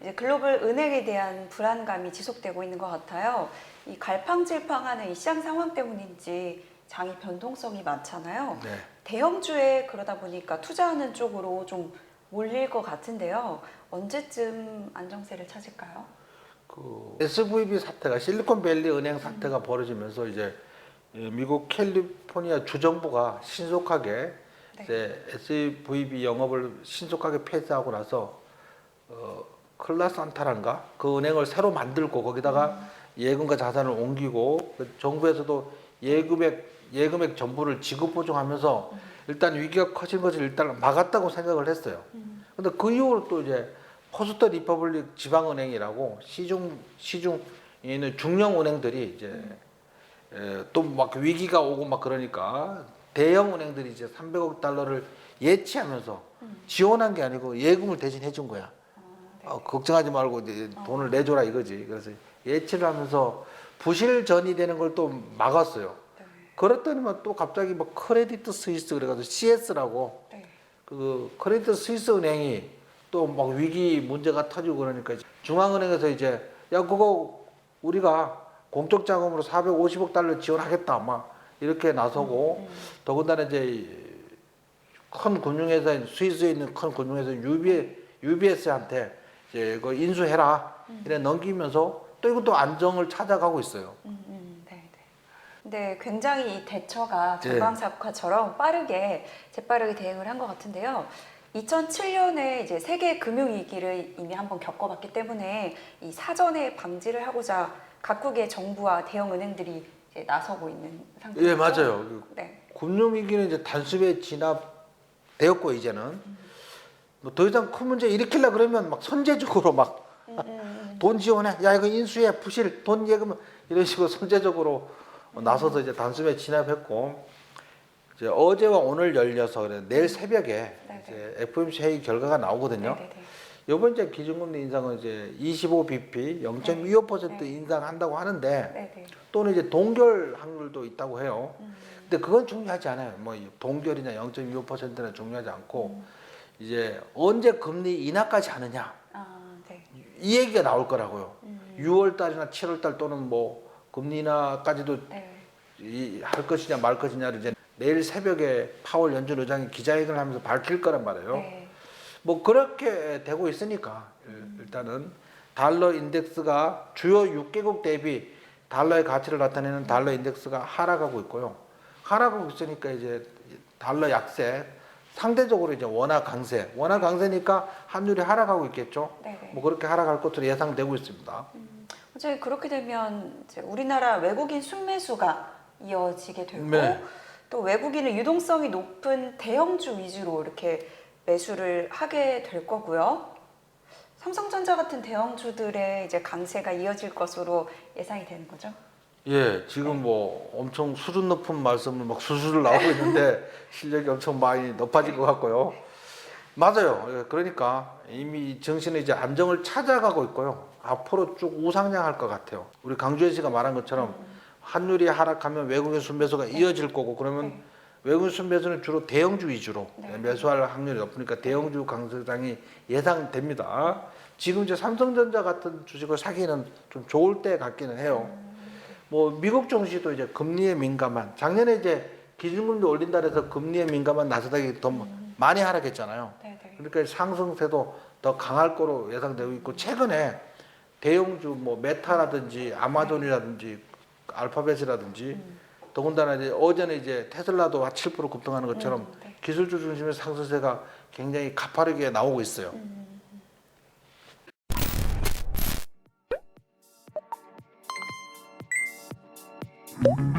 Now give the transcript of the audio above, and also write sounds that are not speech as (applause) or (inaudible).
이제 글로벌 은행에 대한 불안감이 지속되고 있는 것 같아요. 이 갈팡질팡하는 이 시장 상황 때문인지 장이 변동성이 많잖아요. 네. 대형주에 그러다 보니까 투자하는 쪽으로 좀 몰릴 것 같은데요. 언제쯤 안정세를 찾을까요? 그 SVB 사태가 실리콘밸리 은행 사태가 벌어지면서 이제 이 미국 캘리포니아 주정부가 신속하게 네. 이제 SVB 영업을 신속하게 폐쇄하고 나서 어 클라산타란가 그 은행을 새로 만들고 거기다가 예금과 자산을 옮기고 그 정부에서도 예금액 예금액 전부를 지급 보증하면서 일단 위기가 커진 것을 일단 막았다고 생각을 했어요. 근데 그 이후로 또 이제 포스터 리퍼블릭 지방은행이라고 시중 시중 있는 중형 은행들이 이제 또막 위기가 오고 막 그러니까 대형 은행들이 이제 300억 달러를 예치하면서 지원한 게 아니고 예금을 대신 해준 거야. 어, 걱정하지 말고 이제 돈을 내줘라 이거지. 그래서 예치를 하면서 부실 전이 되는 걸 또 막았어요. 네. 그랬더니만 또 갑자기 뭐 크레디트 스위스 그래가지고 CS라고 네. 그 크레디트 스위스 은행이 또 막 위기 문제가 터지고 그러니까 중앙은행에서 이제 야 그거 우리가 공적 자금으로 450억 달러 지원하겠다 막 이렇게 나서고 더군다나 이제 이큰 금융회사 스위스에 있는 큰 금융회사 UB, UBS한테 이제 그 인수해라 이래 넘기면서 또 이것도 안정을 찾아가고 있어요. 음, 음, 네, 네. 근데 굉장히 이 대처가 네. 전방사과처럼 빠르게 재빠르게 대응을 한 것 같은데요. 2007년에 이제 세계 금융 위기를 이미 한번 겪어봤기 때문에 이 사전에 방지를 하고자 각국의 정부와 대형 은행들이 이제 나서고 있는 상태죠. 예 맞아요. 네. 금융위기는 이제 단숨에 진압되었고 이제는 뭐 더 이상 큰 문제 일으키려 그러면 막 선제적으로 막돈 음, 음, 음. 지원해 야 이거 인수해 부실 돈 예금 이런 식으로 선제적으로 나서서 이제 단숨에 진압했고 이제 어제와 오늘 열려서 그래 내일 새벽에 네네. 이제 FOMC 회의 결과가 나오거든요. 네, 네, 네. 이번 이제 기준금리 인상은 이제 25bp 0.25% 네. 인상한다고 하는데 네, 네. 또는 이제 동결 확률도 있다고 해요. 음, 근데 그건 중요하지 않아요. 뭐 동결이냐 0.25%나 중요하지 않고 음. 이제 언제 금리 인하까지 하느냐 아, 네. 이 얘기가 나올 거라고요. 음, 6월 달이나 7월 달 또는 뭐 금리 인하까지도 네. 이, 할 것이냐 말 것이냐를 이제 내일 새벽에 파월 연준 의장이 기자회견을 하면서 밝힐 거란 말이에요. 네. 뭐 그렇게 되고 있으니까 일- 일단은 달러 인덱스가 주요 6개국 대비 달러의 가치를 나타내는 달러 인덱스가 하락하고 있고요. 하락하고 있으니까 이제 달러 약세 상대적으로 이제 원화 강세, 원화 강세니까 환율이 하락하고 있겠죠. 네, 네. 뭐 그렇게 하락할 것으로 예상되고 있습니다. 어차피 그렇게 되면 이제 우리나라 외국인 순매수가 이어지게 되고 네. 또 외국인은 유동성이 높은 대형주 위주로 이렇게 매수를 하게 될 거고요. 삼성전자 같은 대형주들의 이제 강세가 이어질 것으로 예상이 되는 거죠. 예, 지금 뭐 엄청 수준 높은 말씀을 막 수술 나오고 있는데 (laughs) 실력이 엄청 많이 높아진 것 같고요. 맞아요. 예, 그러니까 이미 정신은 이제 안정을 찾아가고 있고요. 앞으로 쭉 우상향할 것 같아요. 우리 강주현 씨가 말한 것처럼 환율이 하락하면 외국인 순매수가 이어질 거고 그러면 네. 외국인 순매수는 주로 대형주 위주로 네. 매수할 확률이 높으니까 대형주 강세장이 예상됩니다. 지금 이제 삼성전자 같은 주식을 사기는 좀 좋을 때 같기는 해요. 뭐 미국 증시도 이제 금리에 민감한 작년에 이제 기준금리 올린다 해서 금리에 민감한 나스닥이 더 많이 하락했잖아요. 네, 네. 그러니까 상승세도 더 강할 거로 예상되고 있고 최근에 대형주 뭐 메타라든지 아마존이라든지 알파벳이라든지 더군다나 이제 어제는 이제 테슬라도 7% 급등하는 것처럼 음, 네. 기술주 중심의 상승세가 굉장히 가파르게 나오고 있어요. 음.